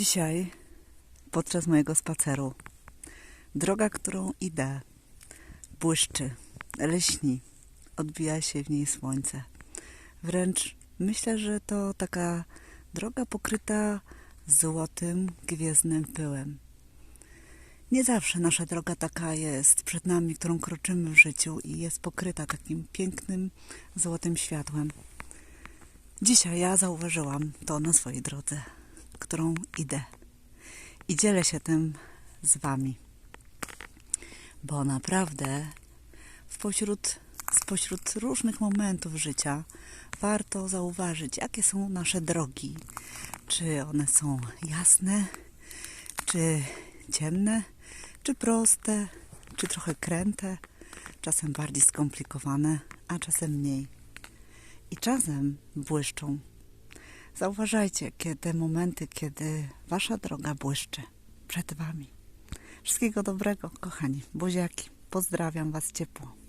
Dzisiaj, podczas mojego spaceru, droga, którą idę, błyszczy, lśni, odbija się w niej słońce. Wręcz myślę, że to taka droga pokryta złotym, gwiezdnym pyłem. Nie zawsze nasza droga taka jest przed nami, którą kroczymy w życiu i jest pokryta takim pięknym, złotym światłem. Dzisiaj ja zauważyłam to na swojej drodze, którą idę. I dzielę się tym z Wami. Bo naprawdę spośród, spośród różnych momentów życia warto zauważyć, jakie są nasze drogi. Czy one są jasne, czy ciemne, czy proste, czy trochę kręte, czasem bardziej skomplikowane, a czasem mniej. I czasem błyszczą. Zauważajcie, kiedy momenty, kiedy wasza droga błyszczy przed wami. Wszystkiego dobrego, kochani. Buziaki. Pozdrawiam was ciepło.